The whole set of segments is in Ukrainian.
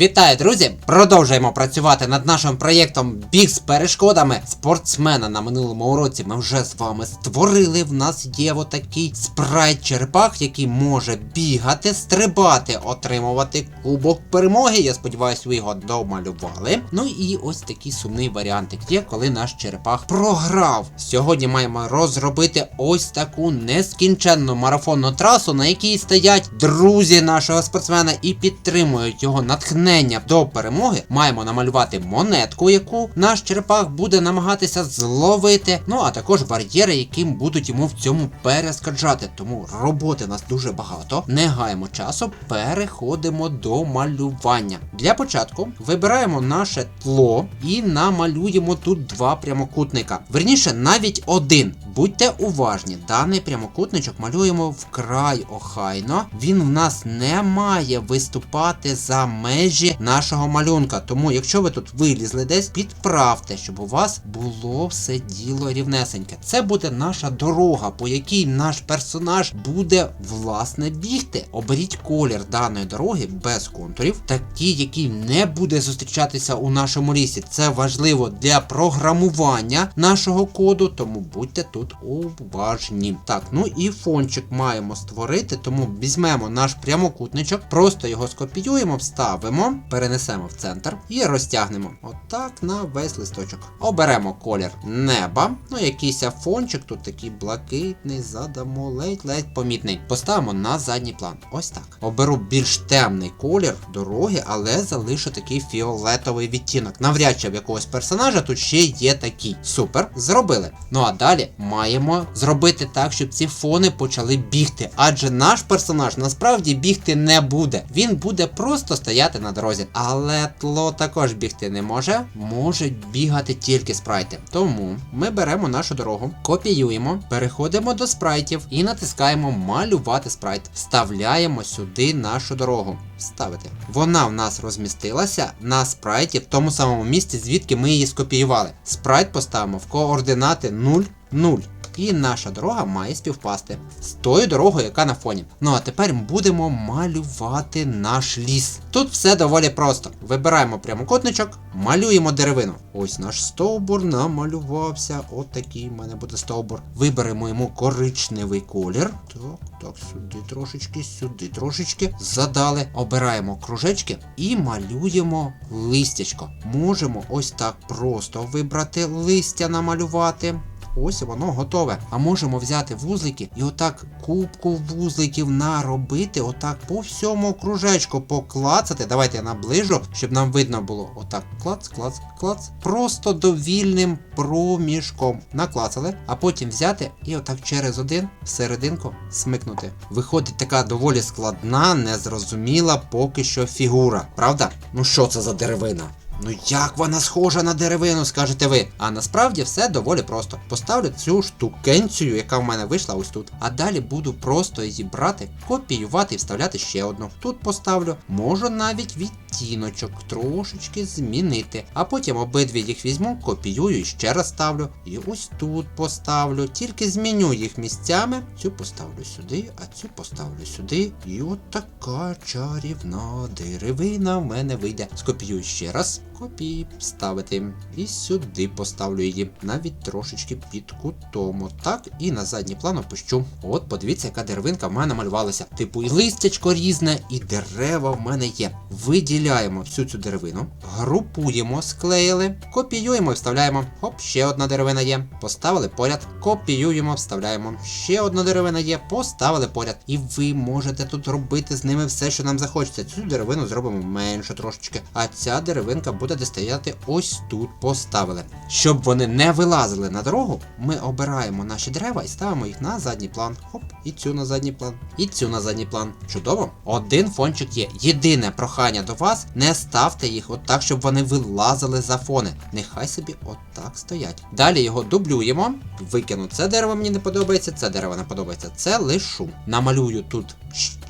Вітаю, друзі! Продовжуємо працювати над нашим проєктом Біг з перешкодами спортсмена. На минулому уроці ми вже з вами створили. В нас є отакий спрайт черепах, який може бігати, стрибати, отримувати кубок перемоги. Я сподіваюся, ви його домалювали. Ну і ось такий сумний варіантик є, коли наш черепах програв. Сьогодні маємо розробити ось таку нескінченну марафонну трасу, на якій стоять друзі нашого спортсмена і підтримують його натхнення до перемоги. Маємо намалювати монетку, яку наш черепах буде намагатися зловити. Ну а також бар'єри, яким будуть йому в цьому перескаджати. Тому роботи нас дуже багато. Не гаємо часу, переходимо до малювання. Для початку вибираємо наше тло і намалюємо тут два прямокутника. Верніше, навіть один. Будьте уважні, даний прямокутничок малюємо вкрай охайно. Він в нас не має виступати за межі нашого малюнка. Тому, якщо ви тут вилізли десь, підправте, щоб у вас було все діло рівнесеньке. Це буде наша дорога, по якій наш персонаж буде власне бігти. Оберіть колір даної дороги без контурів, такий, який не буде зустрічатися у нашому лісі. Це важливо для програмування нашого коду, тому будьте тут уважні. Так, ну і фончик маємо створити, тому візьмемо наш прямокутничок, просто його скопіюємо, вставимо, перенесемо в центр і розтягнемо. Отак на весь листочок. Оберемо колір неба. Ну, якийсь фончик, тут такий блакитний, задамо ледь-ледь помітний. Поставимо на задній план. Ось так. Оберу більш темний колір дороги, але залишу такий фіолетовий відтінок. Навряд чи в якогось персонажа тут ще є такий. Супер, зробили. Ну а далі маємо зробити так, щоб ці фони почали бігти. Адже наш персонаж насправді бігти не буде. Він буде просто стояти на дорозі. Але тло також бігти не може. Можуть бігати тільки спрайти. Тому ми беремо нашу дорогу, копіюємо, переходимо до спрайтів і натискаємо малювати спрайт. Вставляємо сюди нашу дорогу. Вставити. Вона в нас розмістилася на спрайті в тому самому місці, звідки ми її скопіювали. Спрайт поставимо в координати 0, 0. І наша дорога має співпасти з тою дорогою, яка на фоні. Ну а тепер будемо малювати наш ліс. Тут все доволі просто. Вибираємо прямокутничок, малюємо деревину. Ось наш стовбур намалювався. От такий в мене буде стовбур. Виберемо йому коричневий колір. Так, так, сюди трошечки, сюди трошечки. Задали. Обираємо кружечки і малюємо листячко. Можемо ось так просто вибрати листя намалювати. Ось воно готове. А можемо взяти вузлики і отак кубку вузликів наробити, отак по всьому кружечку поклацати. Давайте я наближу, щоб нам видно було. Отак клац, клац, клац. Просто довільним проміжком. Наклацали, а потім взяти і отак через один серединку смикнути. Виходить така доволі складна, незрозуміла поки що фігура. Правда? Ну що це за деревина? Ну як вона схожа на деревину, скажете ви. А насправді все доволі просто. Поставлю цю штукенцію, яка в мене вийшла ось тут. А далі буду просто її брати, копіювати і вставляти ще одну. Тут поставлю, можу навіть відтіночок трошечки змінити. А потім обидві їх візьму, копіюю і ще раз ставлю. І ось тут поставлю. Тільки зміню їх місцями. Цю поставлю сюди, а цю поставлю сюди. І от така чарівна деревина в мене вийде. Скопіюю ще раз. Копії ставити. І сюди поставлю її. Навіть трошечки під кутом. Так, і на задній план опущу. От, подивіться, яка деревинка в мене малювалася. Типу, і листячко різне, і дерева в мене є. Виділяємо всю цю деревину, групуємо, склеїли, копіюємо і вставляємо. Хоп, ще одна деревина є. Поставили поряд. Копіюємо, вставляємо. Ще одна деревина є, поставили поряд. І ви можете тут робити з ними все, що нам захочеться. Цю деревину зробимо менше трошечки. А ця деревинка буде де стояти ось тут поставили. Щоб вони не вилазили на дорогу, ми обираємо наші дерева і ставимо їх на задній план. Хоп, і цю на задній план, і цю на задній план. Чудово. Один фончик є. Єдине прохання до вас, не ставте їх отак, щоб вони вилазили за фони. Нехай собі отак стоять. Далі його дублюємо. Викину це дерево, мені не подобається, це дерево не подобається. Це лишу. Намалюю тут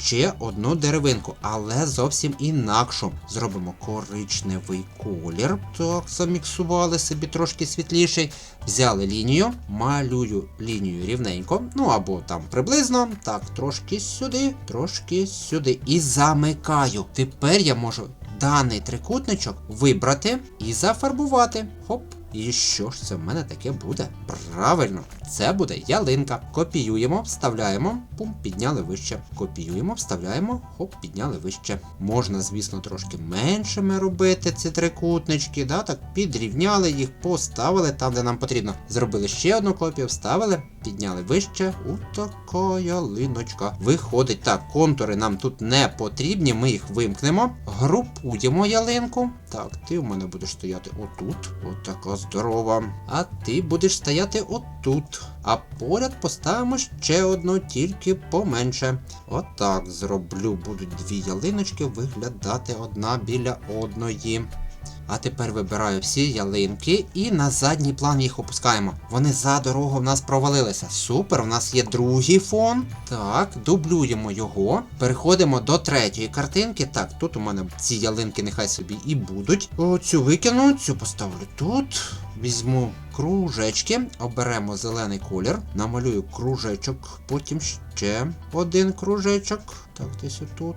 ще одну деревинку, але зовсім інакшу. Зробимо коричневий колір. Так, заміксували собі трошки світліший. Взяли лінію, малюю лінію рівненько. Ну або там приблизно. Так, трошки сюди, трошки сюди. І замикаю. Тепер я можу даний трикутничок вибрати і зафарбувати. Хоп. І що ж це в мене таке буде? Правильно, це буде ялинка. Копіюємо, вставляємо, пум, підняли вище. Копіюємо, вставляємо, хоп, підняли вище. Можна, звісно, трошки меншими робити ці трикутнички, да, так підрівняли їх, поставили там, де нам потрібно. Зробили ще одну копію, вставили, підняли вище. Отака ялиночка. Виходить, так, контури нам тут не потрібні, ми їх вимкнемо. Групуємо ялинку. Так, ти у мене будеш стояти отут. Отака здорова. А ти будеш стояти отут. А поряд поставимо ще одну, тільки поменше. Отак зроблю. Будуть дві ялиночки виглядати одна біля одної. А тепер вибираю всі ялинки і на задній план їх опускаємо. Вони за дорогу в нас провалилися. Супер, в нас є другий фон. Так, дублюємо його. Переходимо до третьої картинки. Так, тут у мене ці ялинки нехай собі і будуть. Оцю викину, цю поставлю тут. Візьму кружечки, оберемо зелений колір, намалюю кружечок, потім ще один кружечок. Так, десь отут.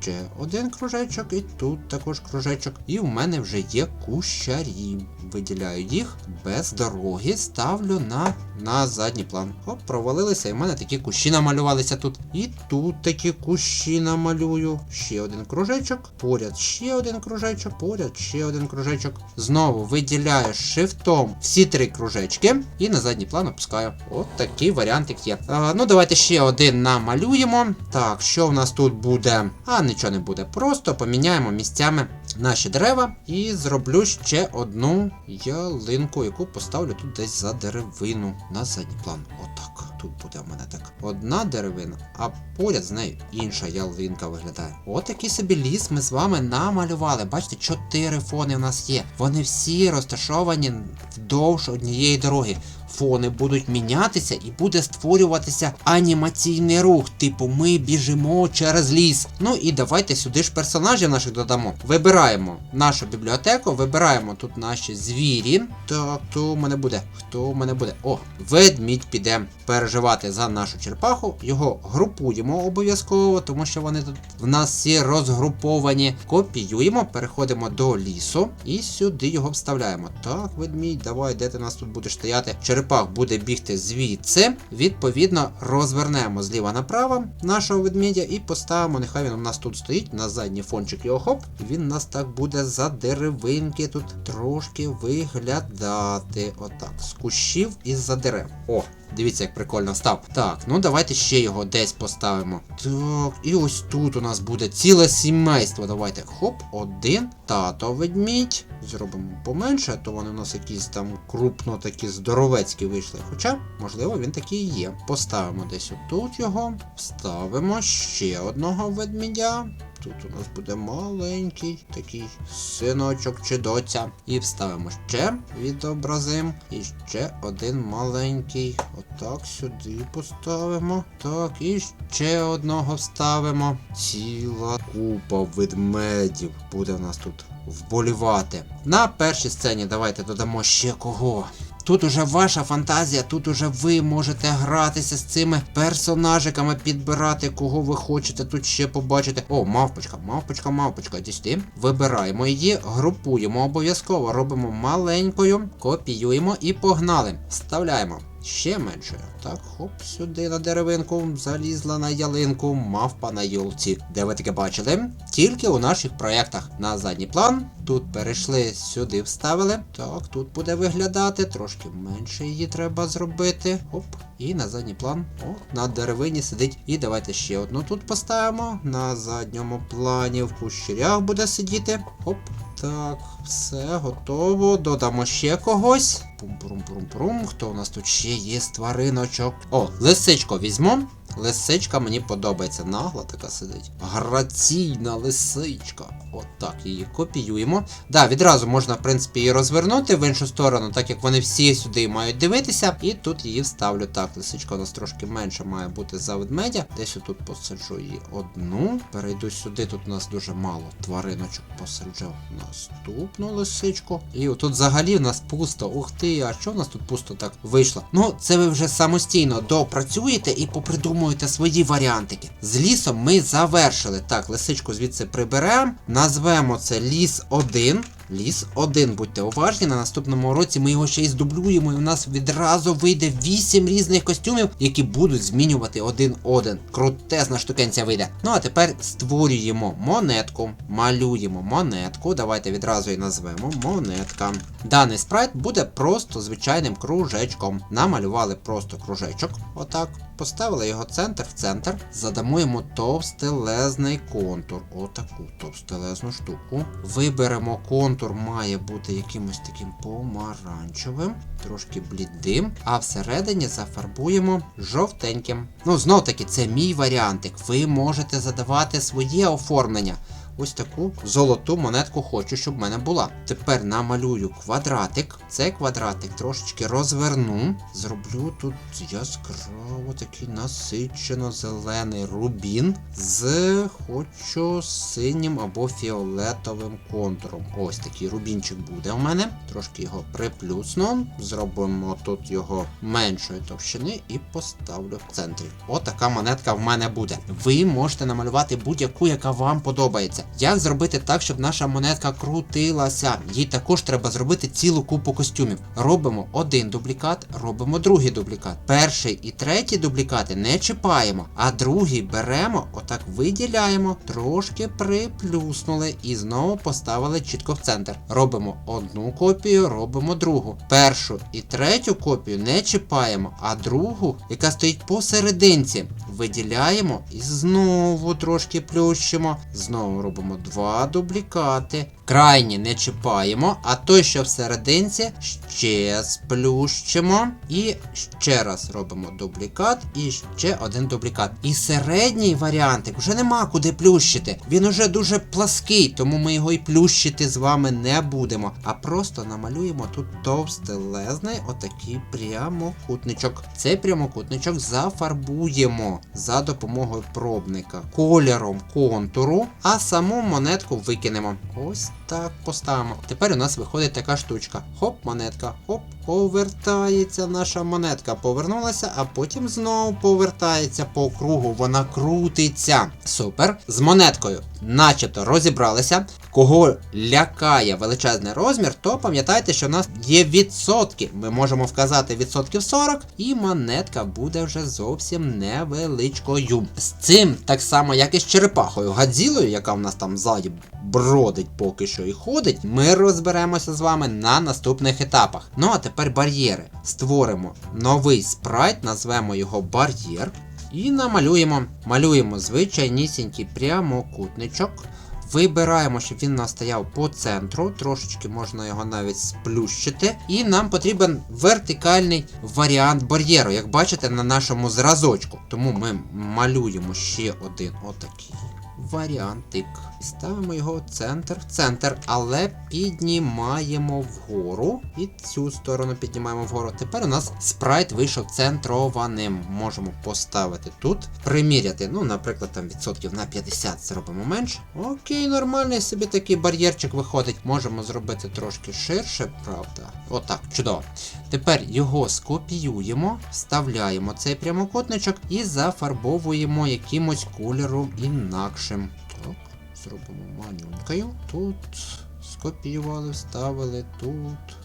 Ще один кружечок, і тут також кружечок. І в мене вже є кущарі. Виділяю їх без дороги, ставлю на, на задній план. Оп, провалилися, і в мене такі кущі намалювалися тут. І тут такі кущі намалюю. Ще один кружечок, поряд ще один кружечок, поряд ще один кружечок. Знову виділяю шифтом всі три кружечки і на задній план опускаю. От такий варіантик є. А, ну, давайте ще один намалюємо. Так, що в нас тут буде? А нічого не буде. Просто поміняємо місцями наші дерева і зроблю ще одну ялинку, яку поставлю тут десь за деревину на задній план. Отак. Тут буде в мене так. Одна деревина, а поряд з нею інша ялинка виглядає. Отакий собі ліс ми з вами намалювали. Бачите, чотири фони в нас є. Вони всі розташовані вдовж однієї дороги. Фони будуть мінятися і буде створюватися анімаційний рух. Типу, ми біжимо через ліс. Ну і давайте сюди ж персонажів наших додамо. Вибираємо нашу бібліотеку, вибираємо тут наші звірі. Так, хто у мене буде? Хто у мене буде? О, ведмідь піде переживати за нашу черепаху. Його групуємо обов'язково, тому що вони тут в нас всі розгруповані. Копіюємо, переходимо до лісу і сюди його вставляємо. Так, ведмідь, давай, де ти нас тут будеш стояти? Черепах буде бігти звідси. Відповідно, розвернемо зліва направо нашого ведмедя і поставимо. Нехай він у нас тут стоїть, на задній фончик його хоп. Він нас так буде за деревинки тут трошки виглядати. Отак, з кущів і за дерев. О, Дивіться, як прикольно став. Так, ну давайте ще його десь поставимо. Так, і ось тут у нас буде ціле сімейство. Давайте. Хоп, один. Тато ведмідь. Зробимо поменше, то вони у нас якісь там крупно такі здоровецькі вийшли. Хоча, можливо, він такий є. Поставимо десь отут його. Вставимо ще одного ведмідя. Тут у нас буде маленький такий синочок чи доця. І вставимо ще, відобразим. І ще один маленький. Отак сюди поставимо. Так, і ще одного вставимо. Ціла купа ведмедів буде в нас тут вболівати. На першій сцені давайте додамо ще кого. Тут уже ваша фантазія, тут уже ви можете гратися з цими персонажиками, підбирати, кого ви хочете тут ще побачити. О, мавпочка, мавпочка, мавпочка. Десь ти. Вибираємо її, групуємо обов'язково, робимо маленькою, копіюємо і погнали. Вставляємо. Ще менше. Так, хоп, сюди на деревинку, залізла на ялинку, мавпа на юлці. Де ви таке бачили? Тільки у наших проєктах. На задній план. Тут перейшли, сюди вставили. Так, тут буде виглядати, трошки менше її треба зробити. Хоп. І на задній план. О, на деревині сидить. І давайте ще одну тут поставимо. На задньому плані в кущерях буде сидіти. Хоп. Так, все готово. Додамо ще когось. Пум-пум-пум-пум. Хто у нас тут ще є з твариночок? О, лисичко візьмо. Лисичка мені подобається. Нагла така сидить. Граційна лисичка. Отак її копіюємо. Да, відразу можна, в принципі, її розвернути в іншу сторону, так як вони всі сюди мають дивитися. І тут її вставлю. Так, лисичка у нас трошки менше має бути за ведмедя. Десь отут посаджу її одну. Перейду сюди, тут у нас дуже мало твариночок посаджу. Наступну лисичку. І отут взагалі у нас пусто. Ух ти, а що в нас тут пусто так вийшло? Ну, це ви вже самостійно допрацюєте і попридумуєте придумуєте свої варіантики. З лісом ми завершили. Так, лисичку звідси приберемо. Назвемо це ліс 1. Ліс 1, будьте уважні, на наступному уроці ми його ще й здублюємо, і у нас відразу вийде 8 різних костюмів, які будуть змінювати один один. Крутезна штукенця вийде. Ну а тепер створюємо монетку, малюємо монетку. Давайте відразу і назвемо монетка. Даний спрайт буде просто звичайним кружечком. Намалювали просто кружечок. Отак. Поставили його центр в центр, задамо йому товстелезний контур. Отаку товстелезну штуку. Виберемо контур, має бути якимось таким помаранчевим, трошки блідим, а всередині зафарбуємо жовтеньким. Ну, знов таки, це мій варіантик. Ви можете задавати своє оформлення. Ось таку золоту монетку хочу, щоб в мене була. Тепер намалюю квадратик. Цей квадратик трошечки розверну. Зроблю тут яскраво такий насичено зелений рубін з хочу синім або фіолетовим контуром. Ось такий рубінчик буде у мене. Трошки його приплюсну. Зробимо тут його меншої товщини і поставлю в центрі. Отака монетка в мене буде. Ви можете намалювати будь-яку, яка вам подобається. Як зробити так, щоб наша монетка крутилася? Їй також треба зробити цілу купу костюмів. Робимо один дублікат, робимо другий дублікат. Перший і третій дублікати не чіпаємо, а другий беремо, отак виділяємо, трошки приплюснули і знову поставили чітко в центр. Робимо одну копію, робимо другу. Першу і третю копію не чіпаємо, а другу, яка стоїть посерединці, виділяємо і знову трошки плющимо. Знову робимо два дублікати. Крайні не чіпаємо, а той, що всерединці, ще сплющимо. І ще раз робимо дублікат і ще один дублікат. І середній варіантик вже нема куди плющити. Він уже дуже плаский, тому ми його і плющити з вами не будемо. А просто намалюємо тут товстелезний отакий прямокутничок. Цей прямокутничок зафарбуємо за допомогою пробника кольором контуру, а саму монетку викинемо. Ось так поставимо. Тепер у нас виходить така штучка. Хоп, монетка, хоп, повертається наша монетка. Повернулася, а потім знову повертається по кругу. Вона крутиться. Супер. З монеткою, начебто, розібралися. Кого лякає величезний розмір, то пам'ятайте, що в нас є відсотки. Ми можемо вказати відсотків 40, і монетка буде вже зовсім невеличкою. З цим так само, як і з черепахою Гадзілою, яка в нас там ззаді бродить поки що і ходить, ми розберемося з вами на наступних етапах. Ну а тепер бар'єри. Створимо новий спрайт, назвемо його бар'єр. І намалюємо. Малюємо звичайнісінький прямокутничок. Вибираємо, щоб він у нас стояв по центру, трошечки можна його навіть сплющити. І нам потрібен вертикальний варіант бар'єру, як бачите на нашому зразочку. Тому ми малюємо ще один отакий варіантик. Ставимо його центр в центр, але піднімаємо вгору. І цю сторону піднімаємо вгору. Тепер у нас спрайт вийшов центрованим. Можемо поставити тут, приміряти. Ну, наприклад, там відсотків на 50 зробимо менше. Окей, нормальний собі такий бар'єрчик виходить. Можемо зробити трошки ширше, правда. Отак, чудово. Тепер його скопіюємо, вставляємо цей прямокутничок і зафарбовуємо якимось кольором інакшим. Так, зробимо манюнкою. Тут скопіювали, вставили тут.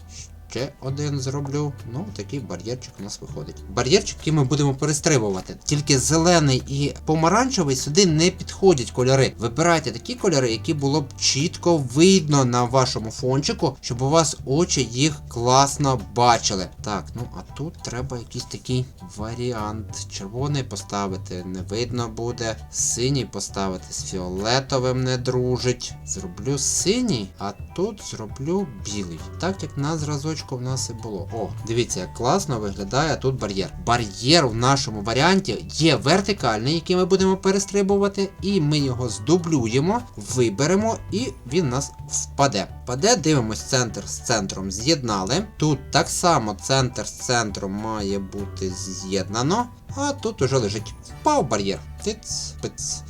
Ще один зроблю. Ну, такий бар'єрчик у нас виходить. Бар'єрчик, який ми будемо перестрибувати. Тільки зелений і помаранчевий сюди не підходять кольори. Вибирайте такі кольори, які було б чітко видно на вашому фончику, щоб у вас очі їх класно бачили. Так, ну а тут треба якийсь такий варіант. Червоний поставити не видно буде. Синій поставити з фіолетовим не дружить. Зроблю синій, а тут зроблю білий. Так як на зразочку в нас і було. О, дивіться, як класно виглядає тут бар'єр. Бар'єр в нашому варіанті є вертикальний, який ми будемо перестрибувати, і ми його здублюємо, виберемо, і він у нас впаде. Впаде, дивимось центр з центром з'єднали. Тут так само центр з центром має бути з'єднано, а тут уже лежить. Впав бар'єр. Тиц, пиц.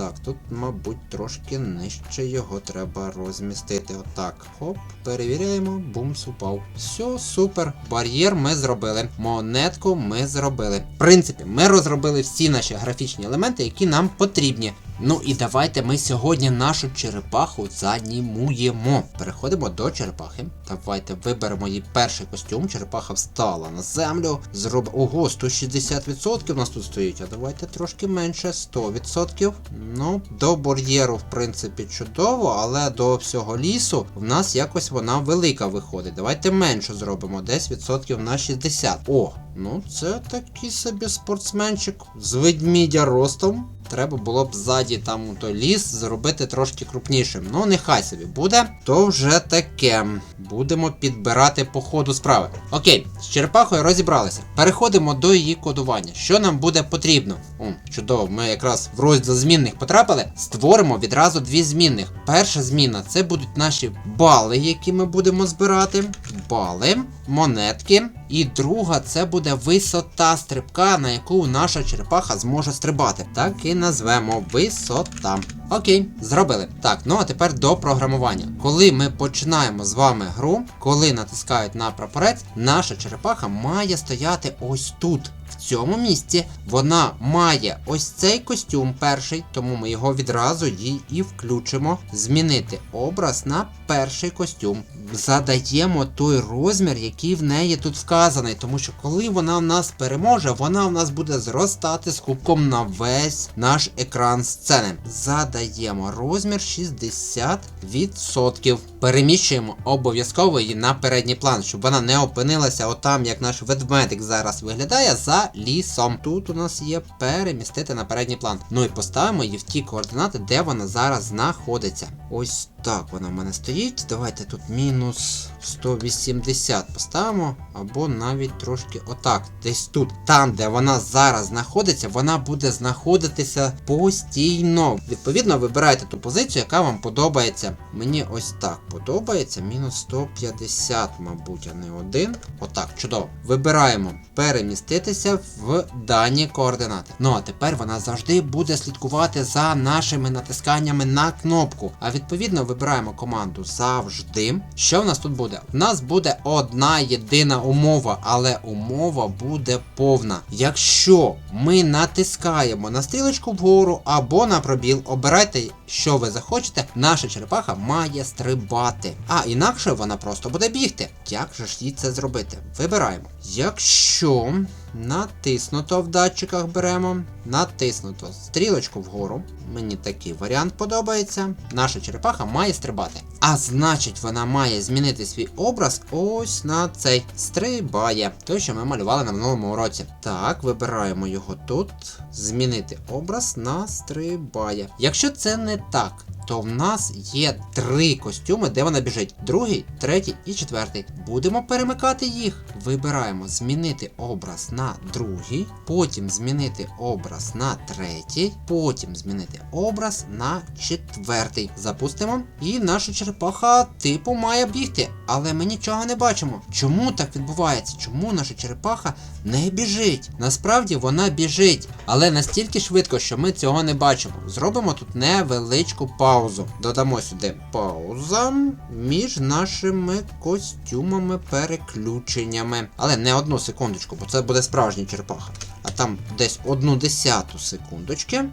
Так, тут, мабуть, трошки нижче його треба розмістити. Отак. Хоп, перевіряємо, бумс упав. Все, супер. Бар'єр ми зробили. Монетку ми зробили. В принципі, ми розробили всі наші графічні елементи, які нам потрібні. Ну і давайте ми сьогодні нашу черепаху занімуємо. Переходимо до черепахи. Давайте виберемо її перший костюм. Черепаха встала на землю. Зроб... Ого, 160% у нас тут стоїть. А давайте трошки менше, 100%. Ну, до бар'єру, в принципі, чудово, але до всього лісу в нас якось вона велика виходить. Давайте менше зробимо, десь відсотків на 60. О, ну це такий собі спортсменчик з ведмідя ростом. Треба було б ззаді там той ліс зробити трошки крупнішим. Ну, нехай собі буде. То вже таке. Будемо підбирати по ходу справи. Окей, з черепахою розібралися. Переходимо до її кодування. Що нам буде потрібно? О, чудово, ми якраз в розділ змінних потрапили. Створимо відразу дві змінних. Перша зміна це будуть наші бали, які ми будемо збирати. Бали, монетки. І друга це буде висота стрибка, на яку наша черепаха зможе стрибати. Так і назвемо висота. Окей, зробили. Так, ну а тепер до програмування. Коли ми починаємо з вами гру, коли натискають на прапорець, наша черепаха має стояти ось тут. В цьому місці вона має ось цей костюм перший, тому ми його відразу їй і включимо. Змінити образ на перший костюм. Задаємо той розмір, який в неї тут вказаний, тому що коли вона в нас переможе, вона в нас буде зростати з кубком на весь наш екран сцени. Задаємо розмір 60%. Переміщуємо обов'язково її на передній план, щоб вона не опинилася отам, як наш ведмедик зараз виглядає, за лісом. Тут у нас є перемістити на передній план. Ну і поставимо її в ті координати, де вона зараз знаходиться. Ось так вона в мене стоїть. Давайте тут мінус 180 поставимо, або навіть трошки отак. Десь тут, там, де вона зараз знаходиться, вона буде знаходитися постійно. Відповідно, вибирайте ту позицію, яка вам подобається. Мені ось так подобається. Мінус 150, мабуть, а не один. Отак, чудово. Вибираємо переміститися в дані координати. Ну а тепер вона завжди буде слідкувати за нашими натисканнями на кнопку. А відповідно вибираємо команду завжди. Що в нас тут буде? В нас буде одна єдина умова, але умова буде повна. Якщо ми натискаємо на стрілочку вгору або на пробіл, обирайте, що ви захочете, наша черепаха має стрибати. А інакше вона просто буде бігти. Як же ж їй це зробити? Вибираємо. Якщо натиснуто в датчиках беремо, натиснуто стрілочку вгору. Мені такий варіант подобається. Наша черепаха має стрибати. А значить, вона має змінити свій образ ось на цей. Стрибає. Той, що ми малювали на минулому уроці. Так, вибираємо його тут. Змінити образ на стрибає. Якщо це не так, то в нас є три костюми, де вона біжить: другий, третій і четвертий. Будемо перемикати їх. Вибираємо змінити образ на другий, потім змінити образ на третій, потім змінити образ на четвертий. Запустимо. І наша черепаха типу має бігти, але ми нічого не бачимо. Чому так відбувається? Чому наша черепаха не біжить? Насправді вона біжить, але настільки швидко, що ми цього не бачимо. Зробимо тут невеличку паузу. Додамо сюди пауза між нашими костюмами переключеннями. Але не одну секундочку, бо це буде справжня черепаха. А там десь одну десяту секундочки.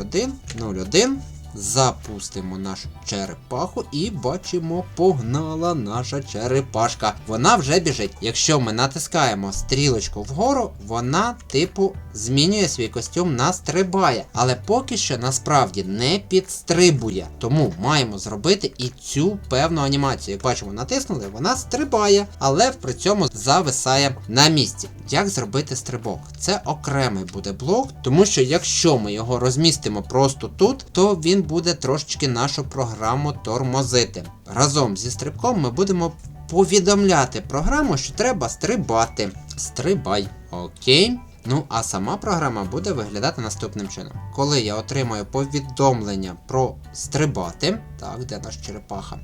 01, 01. Запустимо нашу черепаху і бачимо, погнала наша черепашка. Вона вже біжить. Якщо ми натискаємо стрілочку вгору, вона, типу, змінює свій костюм на стрибає. Але поки що насправді не підстрибує. Тому маємо зробити і цю певну анімацію. Як бачимо, натиснули, вона стрибає, але при цьому зависає на місці. Як зробити стрибок? Це окремий буде блок, тому що якщо ми його розмістимо просто тут, то він буде трошечки нашу програму тормозити. Разом зі стрибком ми будемо повідомляти програму, що треба стрибати. Стрибай. Окей. Ну, а сама програма буде виглядати наступним чином. Коли я отримаю повідомлення про стрибати, Так, де наш черепаха?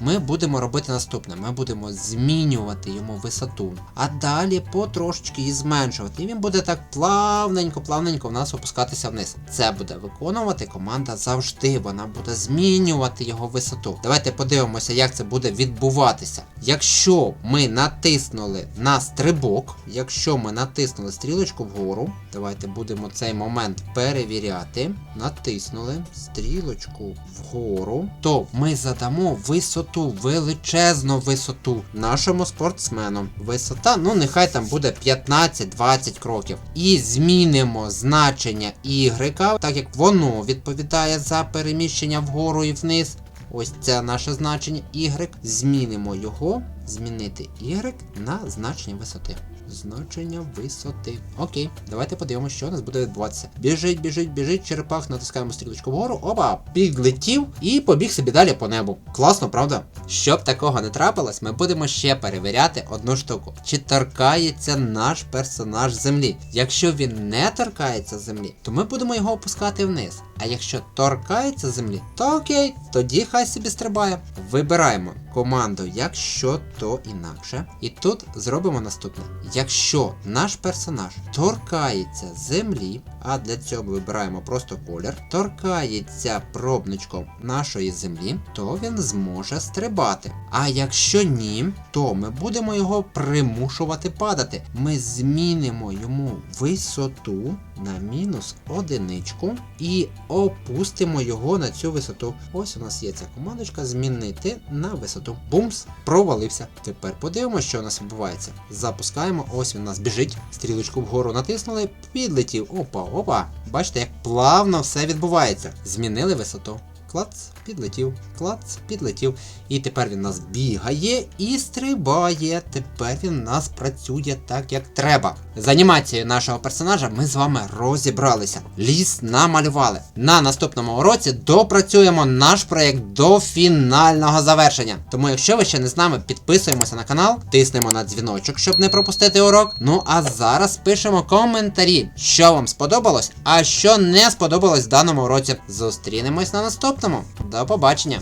Ми будемо робити наступне: ми будемо змінювати йому висоту, а далі потрошечки її зменшувати. І він буде так плавненько, плавненько в нас опускатися вниз. Це буде виконувати команда завжди. Вона буде змінювати його висоту. Давайте подивимося, як це буде відбуватися. Якщо ми натиснули на стрибок, якщо ми натиснули стрілочку вгору, давайте будемо цей момент перевіряти. Натиснули стрілочку вгору, то ми задамо висоту, величезну висоту нашому спортсмену. Висота, ну нехай там буде 15-20 кроків. І змінимо значення Y, так як воно відповідає за переміщення вгору і вниз. Ось це наше значення Y. Змінимо його, змінити Y на значення висоти. Значення висоти. Окей, давайте подивимося, що у нас буде відбуватися. Біжить, біжить, біжить, черепах, натискаємо стрілочку вгору. Опа, підлетів і побіг собі далі по небу. Класно, правда? Щоб такого не трапилось, ми будемо ще перевіряти одну штуку. Чи торкається наш персонаж землі? Якщо він не торкається землі, то ми будемо його опускати вниз. А якщо торкається землі, то окей, тоді хай собі стрибає. Вибираємо команду, якщо то інакше. І тут зробимо наступне. Якщо наш персонаж торкається землі, а для цього вибираємо просто колір, торкається пробничком нашої землі, то він зможе стрибати. А якщо ні, то ми будемо його примушувати падати. Ми змінимо йому висоту на мінус одиничку і опустимо його на цю висоту. Ось у нас є ця командочка змінити на висоту. Бумс, провалився. Тепер подивимося, що у нас відбувається. Запускаємо, ось він у нас біжить. Стрілочку вгору натиснули, підлетів. Опа, опа. Бачите, як плавно все відбувається. Змінили висоту. Клац, підлетів, клац, підлетів. І тепер він нас бігає і стрибає. Тепер він нас працює так, як треба. З анімацією нашого персонажа ми з вами розібралися. Ліс намалювали. На наступному уроці допрацюємо наш проєкт до фінального завершення. Тому, якщо ви ще не з нами, підписуємося на канал, тиснемо на дзвіночок, щоб не пропустити урок. Ну а зараз пишемо коментарі, що вам сподобалось, а що не сподобалось в даному уроці. Зустрінемось на наступному. До побачення!